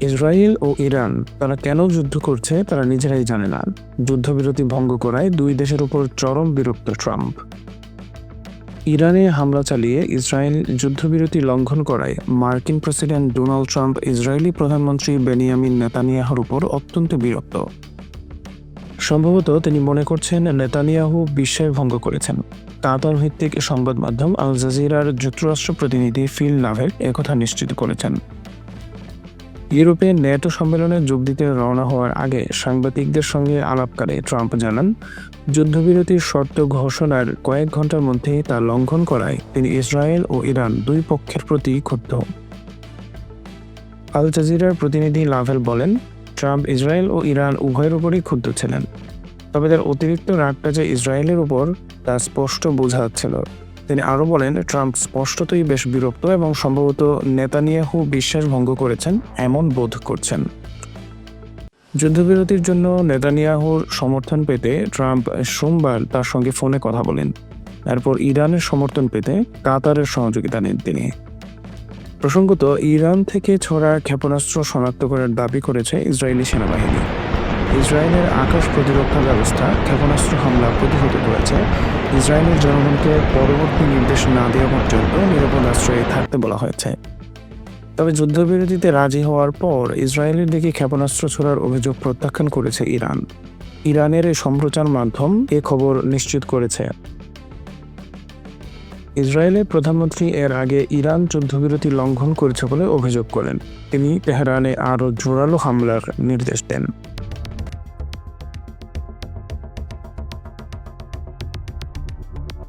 Israel ও Iran, তারা কেন যুদ্ধ করছে তারা নিজেরাই জানে না। যুদ্ধবিরতি ভঙ্গ করায় দুই দেশের উপর চরম বিরক্ত ট্রাম্প। ইরানে হামলা চালিয়ে ইসরায়েল যুদ্ধবিরতি লঙ্ঘন করায় মার্কিন প্রেসিডেন্ট ডোনাল্ড ট্রাম্প ইসরায়েলি প্রধানমন্ত্রী বেনিয়ামিন নেতানিয়াহুর উপর অত্যন্ত বিরক্ত। সম্ভবত তিনি মনে করছেন নেতানিয়াহু বিশ্বাস ভঙ্গ করেছেন। কাতার ভিত্তিক সংবাদ মাধ্যম আল জাজিরার যুক্তরাষ্ট্র প্রতিনিধি ফিল নাভের একথা নিশ্চিত করেছেন। ইউরোপে ন্যাটো সম্মেলনে যোগ দিতে রওনা হওয়ার আগে সাংবাদিকদের সঙ্গে আলাপকালে ট্রাম্প জানান যুদ্ধবিরতির শর্ত ঘোষণার কয়েক ঘণ্টার মধ্যেই তা লঙ্ঘন করায় তিনি ইসরায়েল ও ইরান দুই পক্ষের প্রতি ক্ষুব্ধ। আল জাজিরার প্রতিনিধি লাভেল বলেন, ট্রাম্প ইসরায়েল ও ইরান উভয়ের উপরই ক্ষুব্ধ ছিলেন, তবে তার অতিরিক্ত রাগটা যে ইসরায়েলের উপর তা স্পষ্ট বোঝা যাচ্ছিল। তিনি আরও বলেন, ট্রাম্প স্পষ্টতই বেশ বিরক্ত এবং সম্ভবত নেতানিয়াহু বিশ্বাস ভঙ্গ করেছেন, এমন বোধ করছেন। যুদ্ধবিরতির জন্য নেতানিয়াহুর সমর্থন পেতে ট্রাম্প সোমবার তার সঙ্গে ফোনে কথা বলেন। তারপর ইরানের সমর্থন পেতে কাতারের সহযোগিতা নেন তিনি। প্রসঙ্গত, ইরান থেকে ছোড়া ক্ষেপণাস্ত্র শনাক্ত করার দাবি করেছে ইসরায়েলি সেনাবাহিনী। ইসরায়েলের আকাশ প্রতিরক্ষা ব্যবস্থা, ক্ষেপণাস্ত্র হামলা প্রতিহত করেছে। ইসরায়েলের জনগণকে পরবর্তী নির্দেশ না দেওয়া পর্যন্ত নিরাপদ আশ্রয়ে থাকতে বলা হয়েছে। তবে যুদ্ধবিরতিতে রাজি হওয়ার পর ইসরায়েলের দিকে ক্ষেপণাস্ত্র ছোড়ার অভিযোগ প্রত্যাখ্যান করেছে ইরান। ইরানের সম্প্রচার মাধ্যম এ খবর নিশ্চিত করেছে। ইসরায়েলের প্রধানমন্ত্রী এর আগে ইরান যুদ্ধবিরতি লঙ্ঘন করেছে বলে অভিযোগ করেন। তিনি তেহরানে আরও জোরালো হামলার নির্দেশ দেন।